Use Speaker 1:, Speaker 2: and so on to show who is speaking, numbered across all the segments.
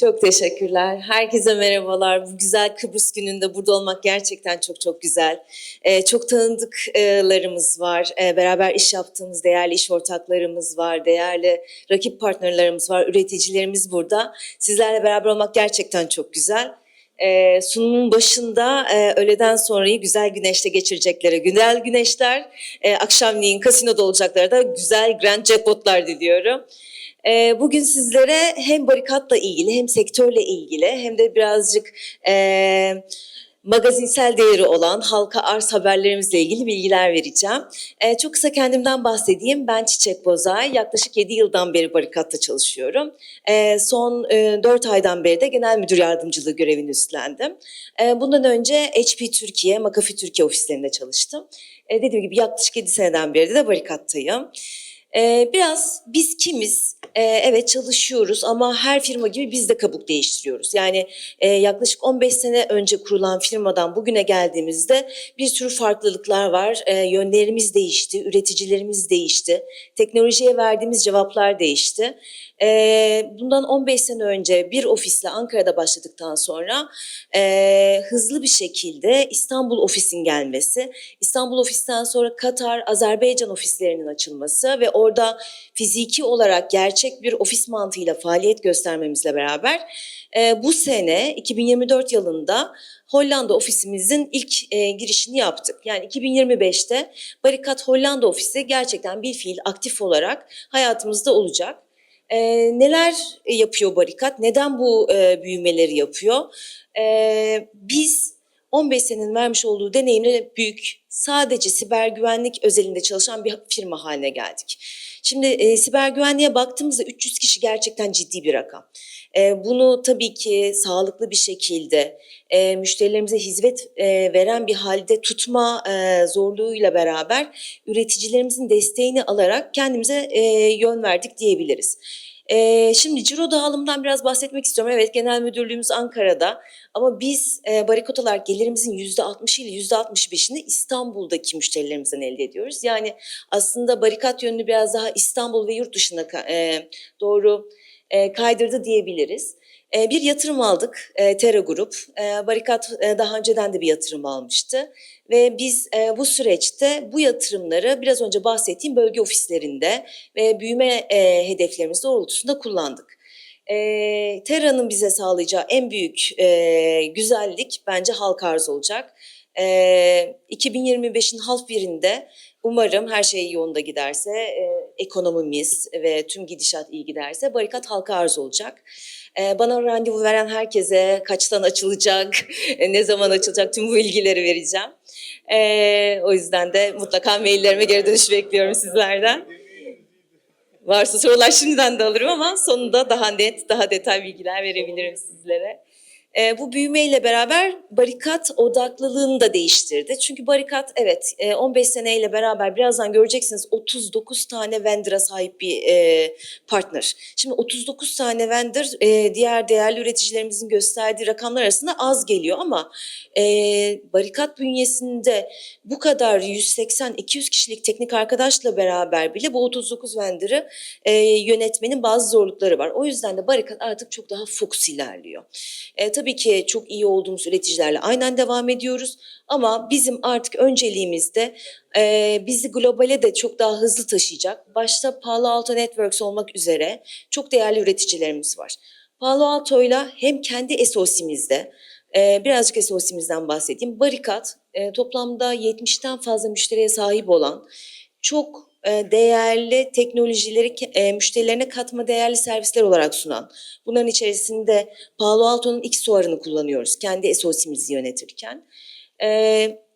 Speaker 1: Çok teşekkürler. Herkese merhabalar. Bu güzel Kıbrıs gününde burada olmak gerçekten çok çok güzel. Ee, çok tanıdıklarımız var. Ee, beraber iş yaptığımız değerli iş ortaklarımız var. Değerli rakip partnerlerimiz var. Üreticilerimiz burada. Sizlerle beraber olmak gerçekten çok güzel. Ee, sunumun başında e, öğleden sonrayı güzel güneşte geçireceklere güzel güneşler, e, akşamleyin kasinoda olacaklara da güzel grand jackpotlar diliyorum. Ee, Bugün sizlere hem barikatla ilgili hem sektörle ilgili hem de birazcık e, magazinsel değeri olan halka arz haberlerimizle ilgili bilgiler vereceğim. Ee, çok kısa kendimden bahsedeyim. Ben Çiçek Bozay. Yaklaşık 7 yıldan beri barikatta çalışıyorum. Ee, son e, 4 aydan beri de genel müdür yardımcılığı görevini üstlendim. Ee, bundan önce HP Türkiye, McAfee Türkiye ofislerinde çalıştım. Ee, dediğim gibi yaklaşık 7 seneden beri de barikattayım. Ee, biraz biz kimiz? Ee, evet çalışıyoruz ama her firma gibi biz de kabuk değiştiriyoruz. Yani e, yaklaşık 15 sene önce kurulan firmadan bugüne geldiğimizde bir sürü farklılıklar var. Ee, yönlerimiz değişti, üreticilerimiz değişti, teknolojiye verdiğimiz cevaplar değişti. Ee, bundan 15 sene önce bir ofisle Ankara'da başladıktan sonra e, hızlı bir şekilde İstanbul ofisin gelmesi, İstanbul ofisten sonra Katar, Azerbaycan ofislerinin açılması ve orada fiziki olarak gerçek bir ofis mantığıyla faaliyet göstermemizle beraber e, bu sene 2024 yılında Hollanda ofisimizin ilk e, girişini yaptık. Yani 2025'te Barikat Hollanda ofisi gerçekten bir fiil aktif olarak hayatımızda olacak. E, neler yapıyor Barikat? Neden bu e, büyümeleri yapıyor? E, biz 15 senenin vermiş olduğu deneyimle büyük sadece siber güvenlik özelinde çalışan bir firma haline geldik. Şimdi e, siber güvenliğe baktığımızda 300 kişi gerçekten ciddi bir rakam. E, bunu tabii ki sağlıklı bir şekilde e, müşterilerimize hizmet e, veren bir halde tutma e, zorluğuyla beraber üreticilerimizin desteğini alarak kendimize e, yön verdik diyebiliriz. E, şimdi ciro dağılımından biraz bahsetmek istiyorum. Evet genel müdürlüğümüz Ankara'da ama biz e, barikot olarak gelirimizin yüzde 60 ile yüzde 65'ini İstanbul'daki müşterilerimizden elde ediyoruz. Yani aslında barikat yönünü biraz daha İstanbul ve yurt dışına e, doğru e, kaydırdı diyebiliriz. Bir yatırım aldık, e, Terra Grup. Barikat e, daha önceden de bir yatırım almıştı. Ve biz e, bu süreçte bu yatırımları biraz önce bahsettiğim bölge ofislerinde ve büyüme e, hedeflerimiz doğrultusunda kullandık. E, Terra'nın bize sağlayacağı en büyük e, güzellik bence halka arz olacak. E, 2025'in halk birinde umarım her şey yolunda giderse, e, ekonomimiz ve tüm gidişat iyi giderse barikat halka arz olacak. E, bana randevu veren herkese kaçtan açılacak, ne zaman açılacak tüm bu bilgileri vereceğim. E, o yüzden de mutlaka maillerime geri dönüş bekliyorum sizlerden. Varsa sorular şimdiden de alırım ama sonunda daha net, daha detay bilgiler verebilirim sizlere. E, bu büyümeyle beraber barikat odaklılığını da değiştirdi. Çünkü barikat evet e, 15 seneyle beraber birazdan göreceksiniz 39 tane vendor'a sahip bir e, partner. Şimdi 39 tane vendor e, diğer değerli üreticilerimizin gösterdiği rakamlar arasında az geliyor ama e, barikat bünyesinde bu kadar 180-200 kişilik teknik arkadaşla beraber bile bu 39 vendor'ı e, yönetmenin bazı zorlukları var. O yüzden de barikat artık çok daha fokus ilerliyor. E, tabii ki çok iyi olduğumuz üreticilerle aynen devam ediyoruz ama bizim artık önceliğimizde e, bizi globale de çok daha hızlı taşıyacak. Başta Palo Alto Networks olmak üzere çok değerli üreticilerimiz var. Palo Alto'yla hem kendi SOC'mizde e, birazcık SOC'mizden bahsedeyim. Barikat e, toplamda 70'ten fazla müşteriye sahip olan çok değerli teknolojileri e, müşterilerine katma değerli servisler olarak sunan. Bunların içerisinde Palo Alto'nun XOR'ını kullanıyoruz kendi SOC'mizi yönetirken. E,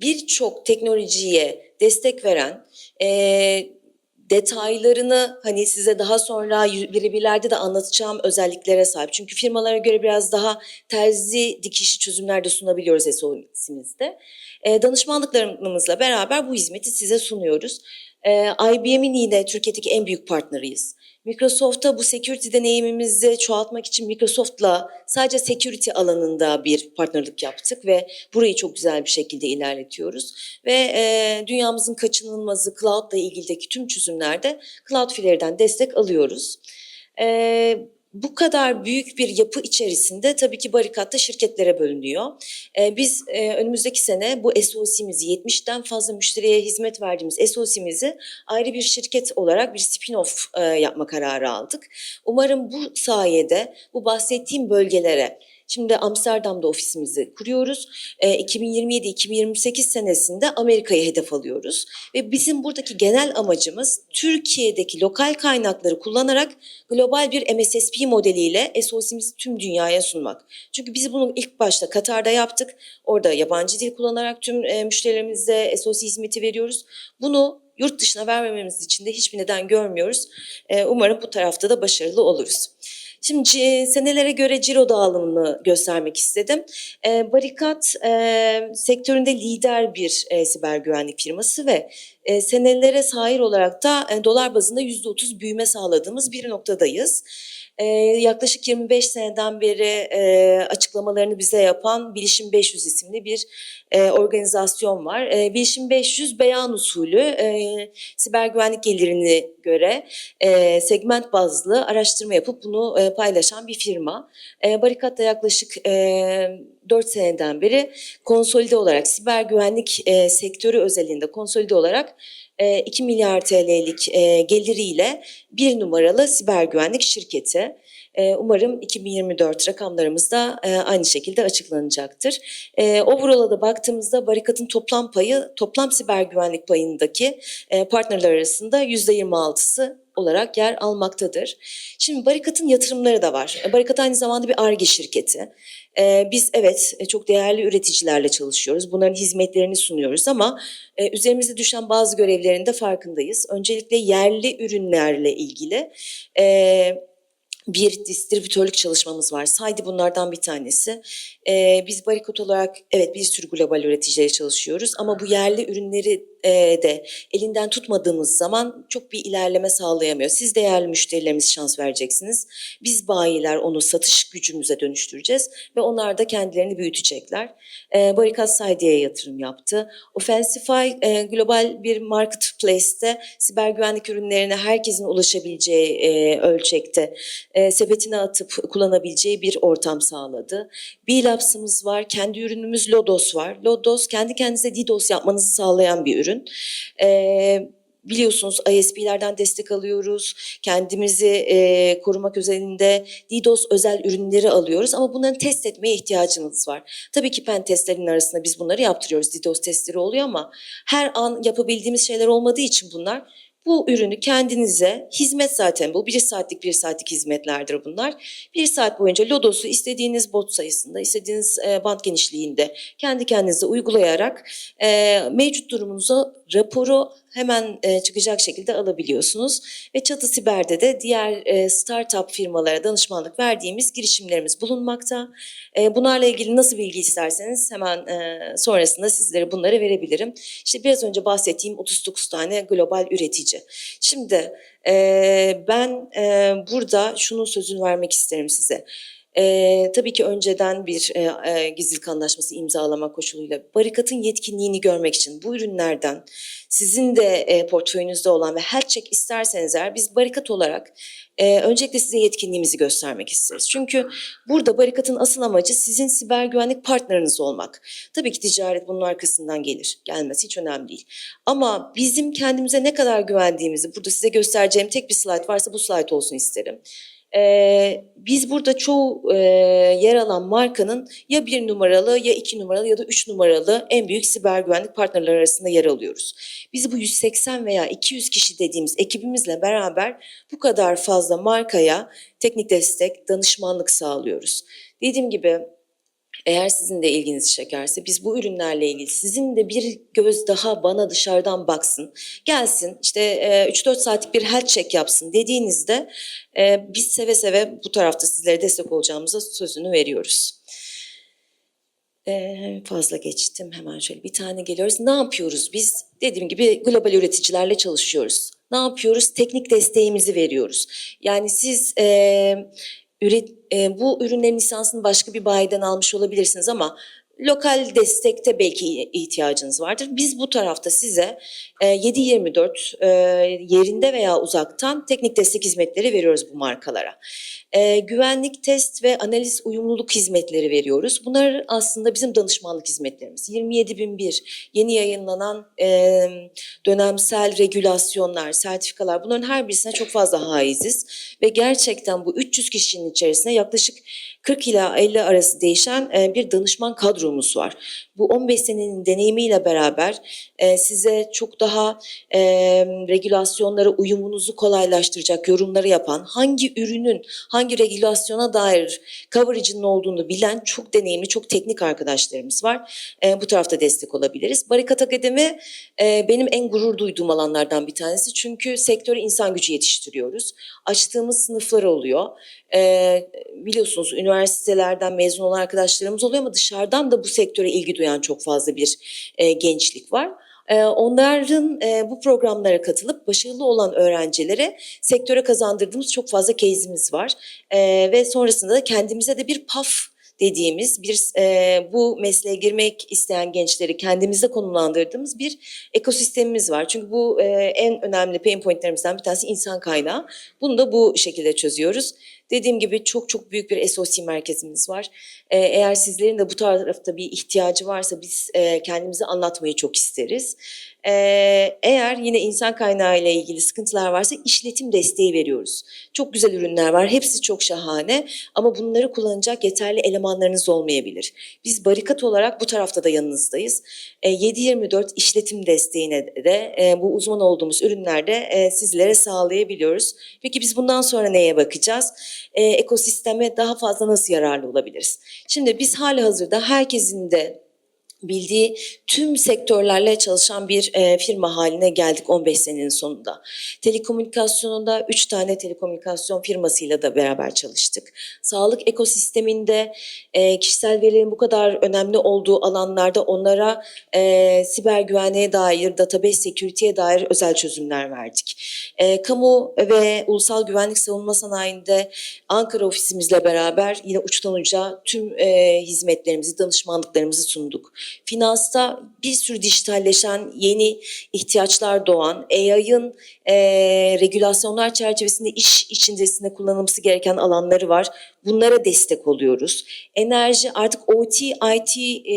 Speaker 1: Birçok teknolojiye destek veren, e, detaylarını hani size daha sonra birebirlerde de anlatacağım özelliklere sahip. Çünkü firmalara göre biraz daha terzi dikişi çözümler de sunabiliyoruz SOC'mizde. E, danışmanlıklarımızla beraber bu hizmeti size sunuyoruz. E, IBM'in yine Türkiye'deki en büyük partneriyiz. Microsoft'a bu security deneyimimizi çoğaltmak için Microsoft'la sadece security alanında bir partnerlik yaptık ve burayı çok güzel bir şekilde ilerletiyoruz. Ve e, dünyamızın kaçınılmazı cloud'la ilgilideki tüm çözümlerde Cloudflare'den destek alıyoruz. E, bu kadar büyük bir yapı içerisinde tabii ki barikatta şirketlere bölünüyor. Ee, biz e, önümüzdeki sene bu SOC'mizi 70'ten fazla müşteriye hizmet verdiğimiz SOC'mizi ayrı bir şirket olarak bir spin-off e, yapma kararı aldık. Umarım bu sayede bu bahsettiğim bölgelere Şimdi Amsterdam'da ofisimizi kuruyoruz. E, 2027-2028 senesinde Amerika'yı hedef alıyoruz. Ve bizim buradaki genel amacımız Türkiye'deki lokal kaynakları kullanarak global bir MSSP modeliyle SOC'mizi tüm dünyaya sunmak. Çünkü biz bunu ilk başta Katar'da yaptık. Orada yabancı dil kullanarak tüm e, müşterilerimize SOC hizmeti veriyoruz. Bunu yurt dışına vermememiz için de hiçbir neden görmüyoruz. E, umarım bu tarafta da başarılı oluruz. Şimdi senelere göre ciro dağılımını göstermek istedim. E, Barikat e, sektöründe lider bir e, siber güvenlik firması ve e, senelere sahip olarak da e, dolar bazında %30 büyüme sağladığımız bir noktadayız. E, yaklaşık 25 seneden beri e, açıklamalarını bize yapan Bilişim 500 isimli bir e, organizasyon var. E, Bilişim 500 beyan usulü e, siber güvenlik gelirine göre e, segment bazlı araştırma yapıp bunu e, paylaşan bir firma. E, Barikat da yaklaşık e, 4 seneden beri konsolide olarak siber güvenlik e, sektörü özelinde konsolide olarak 2 milyar TL'lik e, geliriyle bir numaralı siber güvenlik şirketi. E, umarım 2024 rakamlarımız da e, aynı şekilde açıklanacaktır. E, overall'a da baktığımızda Barikat'ın toplam payı, toplam siber güvenlik payındaki e, partnerler arasında %26'sı olarak yer almaktadır. Şimdi Barikat'ın yatırımları da var. E, Barikat aynı zamanda bir ARGE şirketi. E, biz evet e, çok değerli üreticilerle çalışıyoruz. Bunların hizmetlerini sunuyoruz ama e, üzerimize düşen bazı görevlerin de farkındayız. Öncelikle yerli ürünlerle ilgili e, bir distribütörlük çalışmamız var. Saydı bunlardan bir tanesi. Ee, biz Barikot olarak evet bir sürü global üreticiyle çalışıyoruz ama bu yerli ürünleri e, de elinden tutmadığımız zaman çok bir ilerleme sağlayamıyor. Siz değerli müşterilerimiz şans vereceksiniz. Biz bayiler onu satış gücümüze dönüştüreceğiz ve onlar da kendilerini büyütecekler. Ee, Barikat Saydi'ye yatırım yaptı. Offensify e, global bir marketplace'te siber güvenlik ürünlerine herkesin ulaşabileceği e, ölçekte e, sepetine atıp kullanabileceği bir ortam sağladı. B-Labs'ımız var, kendi ürünümüz Lodos var. Lodos kendi kendinize DDoS yapmanızı sağlayan bir ürün. E, biliyorsunuz ISP'lerden destek alıyoruz. Kendimizi e, korumak özelinde DDoS özel ürünleri alıyoruz ama bunların test etmeye ihtiyacımız var. Tabii ki pen testlerinin arasında biz bunları yaptırıyoruz. DDoS testleri oluyor ama her an yapabildiğimiz şeyler olmadığı için bunlar bu ürünü kendinize hizmet zaten bu. Bir saatlik bir saatlik hizmetlerdir bunlar. Bir saat boyunca Lodos'u istediğiniz bot sayısında, istediğiniz e, band genişliğinde kendi kendinize uygulayarak e, mevcut durumunuza raporu hemen e, çıkacak şekilde alabiliyorsunuz. Ve Çatı Siber'de de diğer e, startup firmalara danışmanlık verdiğimiz girişimlerimiz bulunmakta. E, bunlarla ilgili nasıl bilgi isterseniz hemen sonrasında sizlere bunları verebilirim. İşte biraz önce bahsettiğim 39 tane global üretici. Şimdi ben burada şunun sözünü vermek isterim size. Ee, tabii ki önceden bir e, e, gizlilik anlaşması imzalama koşuluyla barikatın yetkinliğini görmek için bu ürünlerden sizin de e, portföyünüzde olan ve health check isterseniz eğer biz barikat olarak e, öncelikle size yetkinliğimizi göstermek isteriz. Çünkü burada barikatın asıl amacı sizin siber güvenlik partneriniz olmak. Tabii ki ticaret bunun arkasından gelir. Gelmesi hiç önemli değil. Ama bizim kendimize ne kadar güvendiğimizi burada size göstereceğim tek bir slide varsa bu slide olsun isterim. Ee, biz burada çoğu e, yer alan markanın ya bir numaralı ya iki numaralı ya da üç numaralı en büyük siber güvenlik partnerler arasında yer alıyoruz. Biz bu 180 veya 200 kişi dediğimiz ekibimizle beraber bu kadar fazla markaya teknik destek, danışmanlık sağlıyoruz. Dediğim gibi eğer sizin de ilginizi çekerse biz bu ürünlerle ilgili sizin de bir göz daha bana dışarıdan baksın, gelsin işte e, 3-4 saatlik bir health check yapsın dediğinizde e, biz seve seve bu tarafta sizlere destek olacağımıza sözünü veriyoruz. Ee, fazla geçtim. Hemen şöyle bir tane geliyoruz. Ne yapıyoruz biz? Dediğim gibi global üreticilerle çalışıyoruz. Ne yapıyoruz? Teknik desteğimizi veriyoruz. Yani siz e, üret, e, bu ürünlerin lisansını başka bir bayiden almış olabilirsiniz ama lokal destekte belki ihtiyacınız vardır. Biz bu tarafta size e, 7-24 e, yerinde veya uzaktan teknik destek hizmetleri veriyoruz bu markalara. E, güvenlik test ve analiz uyumluluk hizmetleri veriyoruz. Bunlar aslında bizim danışmanlık hizmetlerimiz. 27001 yeni yayınlanan e, dönemsel regülasyonlar, sertifikalar bunların her birisine çok fazla haiziz. Ve gerçekten bu 300 kişinin içerisinde yaklaşık 40 ila 50 arası değişen e, bir danışman kadromuz var. Bu 15 senenin deneyimiyle beraber e, size çok daha e, regülasyonlara uyumunuzu kolaylaştıracak yorumları yapan, hangi ürünün hangi regülasyona dair coverage'ının olduğunu bilen çok deneyimli, çok teknik arkadaşlarımız var. Bu tarafta destek olabiliriz. Barikat Akademi benim en gurur duyduğum alanlardan bir tanesi. Çünkü sektöre insan gücü yetiştiriyoruz. Açtığımız sınıflar oluyor. E, biliyorsunuz üniversitelerden mezun olan arkadaşlarımız oluyor ama dışarıdan da bu sektöre ilgi duyan çok fazla bir e, gençlik var. E, Onların e, bu programlara katılıp başarılı olan öğrencilere sektöre kazandırdığımız çok fazla case'imiz var. E, Ve sonrasında da kendimize de bir PAF dediğimiz bir e, bu mesleğe girmek isteyen gençleri kendimizde konumlandırdığımız bir ekosistemimiz var. Çünkü bu e, en önemli pain pointlerimizden bir tanesi insan kaynağı. Bunu da bu şekilde çözüyoruz. Dediğim gibi çok çok büyük bir SOC merkezimiz var. E, eğer sizlerin de bu tarafta bir ihtiyacı varsa biz e, kendimizi anlatmayı çok isteriz. E, eğer yine insan kaynağı ile ilgili sıkıntılar varsa işletim desteği veriyoruz. Çok güzel ürünler var. Hepsi çok şahane ama bunları kullanacak yeterli elemanlarınız olmayabilir. Biz barikat olarak bu tarafta da yanınızdayız. E, 7-24 işletim desteğine de e, bu uzman olduğumuz ürünlerde e, sizlere sağlayabiliyoruz. Peki biz bundan sonra neye bakacağız? E, ekosisteme daha fazla nasıl yararlı olabiliriz? Şimdi biz hali hazırda herkesin de bildiği tüm sektörlerle çalışan bir e, firma haline geldik 15 senenin sonunda. Telekomünikasyonunda 3 tane telekomünikasyon firmasıyla da beraber çalıştık. Sağlık ekosisteminde e, kişisel verilerin bu kadar önemli olduğu alanlarda onlara e, siber güvenliğe dair, database security'ye dair özel çözümler verdik. E, kamu ve ulusal güvenlik savunma sanayinde Ankara ofisimizle beraber yine uçtan uca tüm e, hizmetlerimizi, danışmanlıklarımızı sunduk. Finansta bir sürü dijitalleşen yeni ihtiyaçlar doğan, AI'ın e, regülasyonlar çerçevesinde iş içindesinde kullanılması gereken alanları var. Bunlara destek oluyoruz. Enerji artık OT, IT e,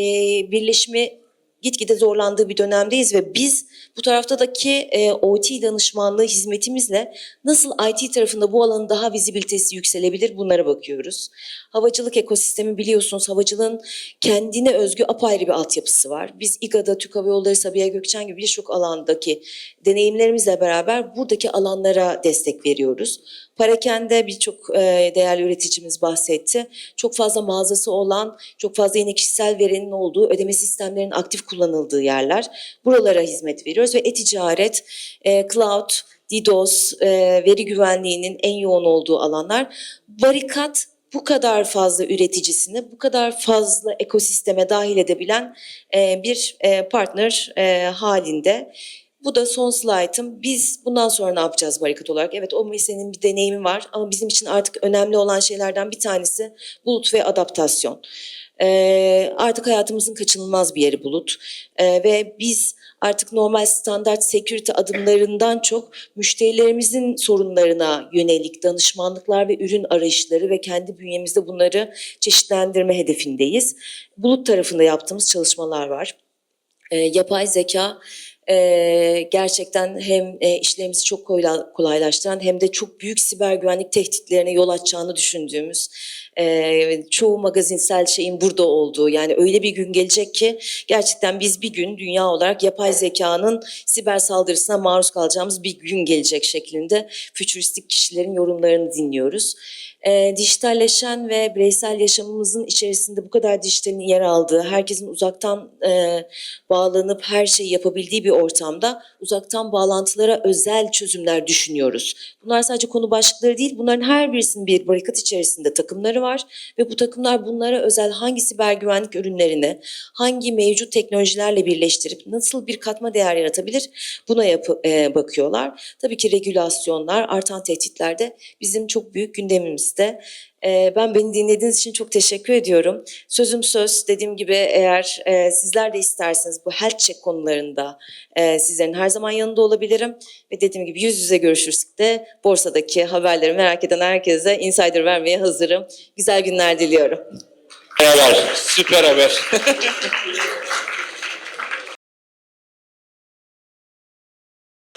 Speaker 1: birleşimi gitgide zorlandığı bir dönemdeyiz ve biz bu taraftaki e, OT danışmanlığı hizmetimizle nasıl IT tarafında bu alanın daha vizibilitesi yükselebilir bunlara bakıyoruz. Havacılık ekosistemi biliyorsunuz havacılığın kendine özgü apayrı bir altyapısı var. Biz İGA'da, Türk Hava Yolları, Sabiha Gökçen gibi birçok alandaki deneyimlerimizle beraber buradaki alanlara destek veriyoruz. Parakende birçok e, değerli üreticimiz bahsetti. Çok fazla mağazası olan, çok fazla yine kişisel verinin olduğu, ödeme sistemlerinin aktif kullanıldığı yerler. Buralara hizmet veriyoruz ve e-ticaret, e, cloud, DDoS, e, veri güvenliğinin en yoğun olduğu alanlar. Barikat bu kadar fazla üreticisini, bu kadar fazla ekosisteme dahil edebilen e, bir e, partner e, halinde. Bu da son slaytım. Biz bundan sonra ne yapacağız barikat olarak? Evet o meselenin bir deneyimi var ama bizim için artık önemli olan şeylerden bir tanesi bulut ve adaptasyon. Ee, artık hayatımızın kaçınılmaz bir yeri bulut Ee, ve biz artık normal standart security adımlarından çok müşterilerimizin sorunlarına yönelik danışmanlıklar ve ürün arayışları ve kendi bünyemizde bunları çeşitlendirme hedefindeyiz. Bulut tarafında yaptığımız çalışmalar var. Ee, yapay zeka e, gerçekten hem e, işlerimizi çok kolaylaştıran hem de çok büyük siber güvenlik tehditlerine yol açacağını düşündüğümüz e, çoğu magazinsel şeyin burada olduğu yani öyle bir gün gelecek ki gerçekten biz bir gün dünya olarak yapay zekanın siber saldırısına maruz kalacağımız bir gün gelecek şeklinde fütüristik kişilerin yorumlarını dinliyoruz. E, dijitalleşen ve bireysel yaşamımızın içerisinde bu kadar dijitalin yer aldığı, herkesin uzaktan e, bağlanıp her şeyi yapabildiği bir ortamda uzaktan bağlantılara özel çözümler düşünüyoruz. Bunlar sadece konu başlıkları değil, bunların her birisinin bir barikat içerisinde takımları var ve bu takımlar bunlara özel hangi siber güvenlik ürünlerini, hangi mevcut teknolojilerle birleştirip nasıl bir katma değer yaratabilir buna yapı, e, bakıyorlar. Tabii ki regülasyonlar, artan tehditler de bizim çok büyük gündemimizde. Ee, ben beni dinlediğiniz için çok teşekkür ediyorum. Sözüm söz dediğim gibi eğer e, sizler de isterseniz bu health check konularında e, sizlerin her zaman yanında olabilirim. Ve dediğim gibi yüz yüze görüşürsek de borsadaki haberleri merak eden herkese insider vermeye hazırım. Güzel günler diliyorum.
Speaker 2: Merhabalar, süper haber.